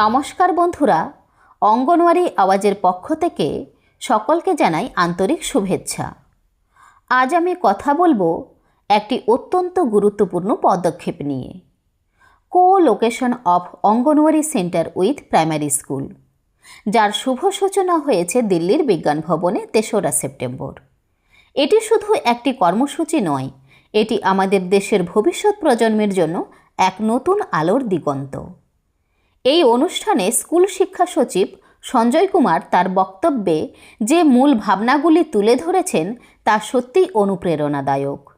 নমস্কার বন্ধুরা, অঙ্গনওয়াড়ি আওয়াজের পক্ষ থেকে সকলকে জানাই আন্তরিক শুভেচ্ছা। আজ আমি কথা বলব একটি অত্যন্ত গুরুত্বপূর্ণ পদক্ষেপ নিয়ে। Co location of anganwadi centre with primary school যার শুভ সূচনা হয়েছে দিল্লির বিজ্ঞান ভবনে তেসরা সেপ্টেম্বর। এটি শুধু একটি কর্মসূচি নয়, এটি আমাদের দেশের ভবিষ্যৎ প্রজন্মের জন্য এক নতুন আলোর দিগন্ত। এই অনুষ্ঠানে স্কুল শিক্ষা সচিব সঞ্জয় কুমার তার বক্তব্যে যে মূল ভাবনাগুলি তুলে ধরেছেন তা সত্যিই অনুপ্রেরণাদায়ক।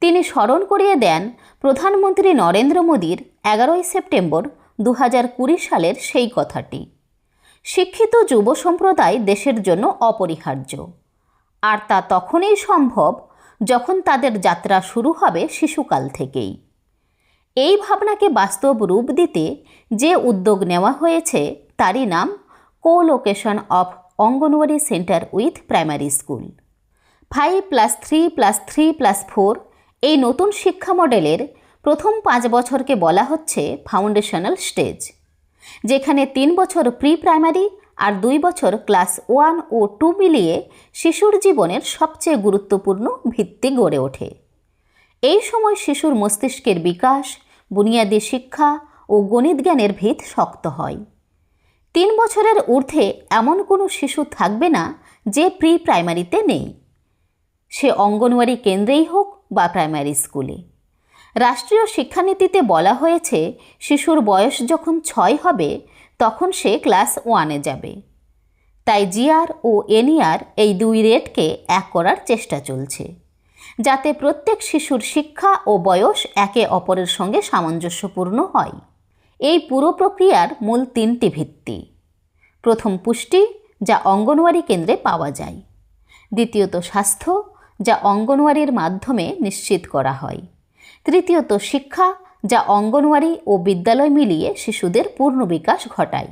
তিনি স্মরণ করিয়ে দেন, প্রধানমন্ত্রী নরেন্দ্র মোদীর এগারোই সেপ্টেম্বর দু সালের সেই কথাটি। শিক্ষিত যুব সম্প্রদায় দেশের জন্য অপরিহার্য। আর তা তখনই সম্ভব যখন তাদের যাত্রা শুরু হবে শিশুকাল থেকেই। এই ভাবনাকে বাস্তব রূপ দিতে যে উদ্যোগ নেওয়া হয়েছে, তারই নাম co location of anganwadi centre with primary school. Five plus three plus three plus four এই নতুন শিক্ষা মডেলের প্রথম পাঁচ বছরকে বলা হচ্ছে ফাউন্ডেশনাল স্টেজ যেখানে তিন বছর প্রি প্রাইমারি আর দুই বছর ক্লাস ওয়ান ও টু মিলিয়ে শিশুর জীবনের সবচেয়ে গুরুত্বপূর্ণ ভিত্তি গড়ে ওঠে। এই সময় শিশুর মস্তিষ্কের বিকাশ বুনিয়াদী শিক্ষা ও গণিত জ্ঞানের ভিত শক্ত হয়। তিন বছরের ঊর্ধ্বে এমন কোনো শিশু থাকবে না যে প্রি প্রাইমারিতে নেই। সে অঙ্গনওয়াড়ি কেন্দ্রেই হোক বা প্রাইমারি স্কুলে। রাষ্ট্রীয় শিক্ষানীতিতে বলা হয়েছে, শিশুর বয়স যখন ছয় হবে, তখন সে ক্লাস ওয়ানে যাবে। তাই জিআর ও এনইআর এই দুই রেটকে এক করার চেষ্টা চলছে। যাতে প্রত্যেক শিশুর শিক্ষা ও বয়স একে অপরের সঙ্গে সামঞ্জস্যপূর্ণ হয়। এই পুরো প্রক্রিয়ার মূল তিনটি ভিত্তি। প্রথম পুষ্টি, যা অঙ্গনওয়াড়ি কেন্দ্রে পাওয়া যায়। দ্বিতীয়ত স্বাস্থ্য, যা অঙ্গনওয়াড়ির মাধ্যমে নিশ্চিত করা হয়। তৃতীয়ত শিক্ষা, যা অঙ্গনওয়াড়ি ও বিদ্যালয় মিলিয়ে শিশুদের পূর্ণ বিকাশ ঘটায়।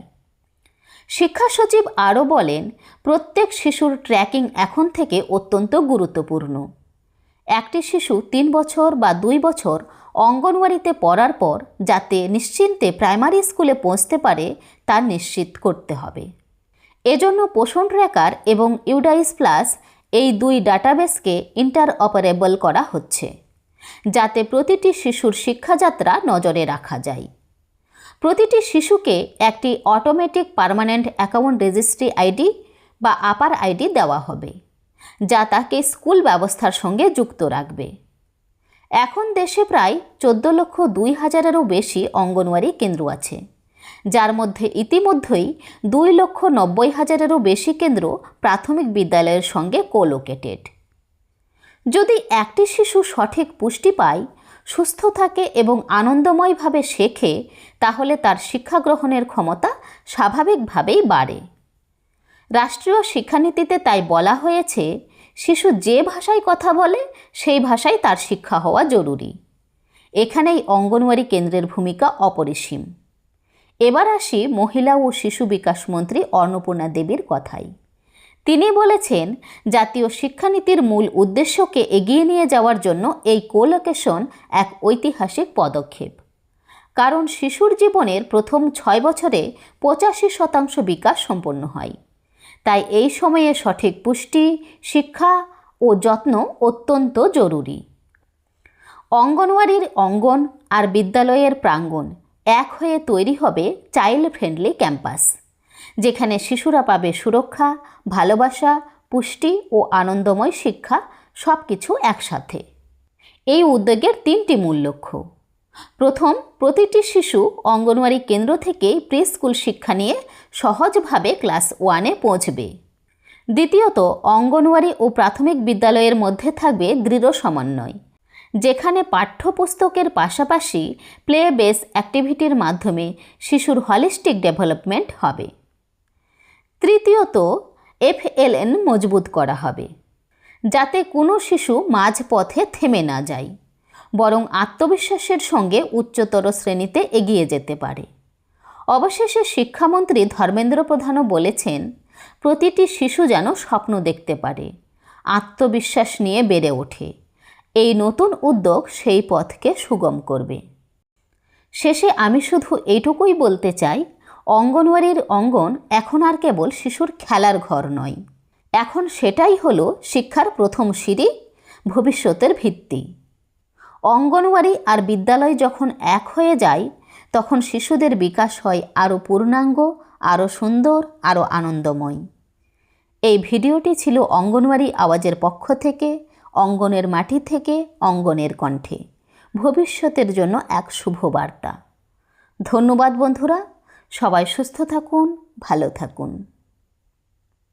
শিক্ষা সচিব আরও বলেন, প্রত্যেক শিশুর ট্র্যাকিং এখন থেকে অত্যন্ত গুরুত্বপূর্ণ। একটি শিশু তিন বছর বা দুই বছর অঙ্গনওয়াড়িতে পড়ার পর যাতে নিশ্চিন্তে প্রাইমারি স্কুলে পৌঁছতে পারে তা নিশ্চিত করতে হবে। এজন্য পোষণ ট্র্যাকার এবং ইউডাইস প্লাস এই দুই ডাটাবেসকে ইন্টার অপারেবল করা হচ্ছে, যাতে প্রতিটি শিশুর শিক্ষাযাত্রা নজরে রাখা যায়। প্রতিটি শিশুকে একটি automatic permanent account registry ID বা আপার আইডি দেওয়া হবে। যা তাকে স্কুল ব্যবস্থার সঙ্গে যুক্ত রাখবে। এখন দেশে প্রায় চোদ্দ লক্ষ দুই হাজারেরও বেশি অঙ্গনওয়াড়ি কেন্দ্র আছে, যার মধ্যে ইতিমধ্যেই দুই লক্ষ নব্বই হাজারেরও বেশি কেন্দ্র প্রাথমিক বিদ্যালয়ের সঙ্গে কোলোকেটেড যদি একটি শিশু সঠিক পুষ্টি পায়, সুস্থ থাকে এবং আনন্দময়ভাবে শেখে, তাহলে তার শিক্ষা গ্রহণের ক্ষমতা স্বাভাবিকভাবেই বাড়ে। রাষ্ট্রীয় শিক্ষানীতিতে তাই বলা হয়েছে, শিশু যে ভাষায় কথা বলে, সেই ভাষায় তার শিক্ষা হওয়া জরুরি। এখানেই অঙ্গনওয়াড়ি কেন্দ্রের ভূমিকা অপরিসীম। এবার আসি মহিলা ও শিশু বিকাশ মন্ত্রী অন্নপূর্ণা দেবীর কথাই। তিনি বলেছেন, জাতীয় শিক্ষানীতির মূল উদ্দেশ্যকে এগিয়ে নিয়ে যাওয়ার জন্য এই কোলোকেশন এক ঐতিহাসিক পদক্ষেপ। কারণ শিশুর জীবনের প্রথম ছয় বছরে পঁচাশি শতাংশ বিকাশ সম্পন্ন হয়। তাই এই সময়ে সঠিক পুষ্টি, শিক্ষা ও যত্ন অত্যন্ত জরুরি। অঙ্গনওয়াড়ির অঙ্গন আর বিদ্যালয়ের প্রাঙ্গণ এক হয়ে তৈরি হবে চাইল্ড ফ্রেন্ডলি ক্যাম্পাস, যেখানে শিশুরা পাবে সুরক্ষা, ভালোবাসা, পুষ্টি ও আনন্দময় শিক্ষা সব কিছু একসাথে। এই উদ্যোগের তিনটি মূল লক্ষ্য। প্রথম, প্রতিটি শিশু অঙ্গনওয়াড়ি কেন্দ্র থেকে প্রি স্কুল শিক্ষা নিয়ে সহজভাবে ক্লাস ওয়ানে পৌঁছবে। দ্বিতীয়ত, অঙ্গনওয়াড়ি ও প্রাথমিক বিদ্যালয়ের মধ্যে থাকবে দৃঢ় সমন্বয়, যেখানে পাঠ্যপুস্তকের পাশাপাশি প্লে বেস অ্যাক্টিভিটির মাধ্যমে শিশুর হলিস্টিক ডেভেলপমেন্ট হবে। তৃতীয়ত এফএলএন মজবুত করা হবে, যাতে কোনো শিশু মাঝপথে থেমে না যায়। বরং আত্মবিশ্বাসের সঙ্গে উচ্চতর শ্রেণীতে এগিয়ে যেতে পারে। অবশেষে শিক্ষামন্ত্রী ধর্মেন্দ্র প্রধানও বলেছেন, প্রতিটি শিশু যেন স্বপ্ন দেখতে পারে, আত্মবিশ্বাস নিয়ে বেড়ে ওঠে। এই নতুন উদ্যোগ সেই পথকে সুগম করবে। শেষে আমি শুধু এইটুকুই বলতে চাই, অঙ্গনওয়াড়ির অঙ্গন এখন আর কেবল শিশুর খেলার ঘর নয়। এখন সেটাই হলো শিক্ষার প্রথম সিঁড়ি, ভবিষ্যতের ভিত্তি। অঙ্গনওয়াড়ি আর বিদ্যালয় যখন এক হয়ে যায়, তখন শিশুদের বিকাশ হয় আরও পূর্ণাঙ্গ, আরও সুন্দর, আরও আনন্দময়। এই ভিডিওটি ছিল অঙ্গনওয়াড়ি আওয়াজের পক্ষ থেকে, অঙ্গনের মাটি থেকে, অঙ্গনের কণ্ঠে। ভবিষ্যতের জন্য এক শুভ বার্তা। ধন্যবাদ বন্ধুরা, সবাই সুস্থ থাকুন, ভালো থাকুন।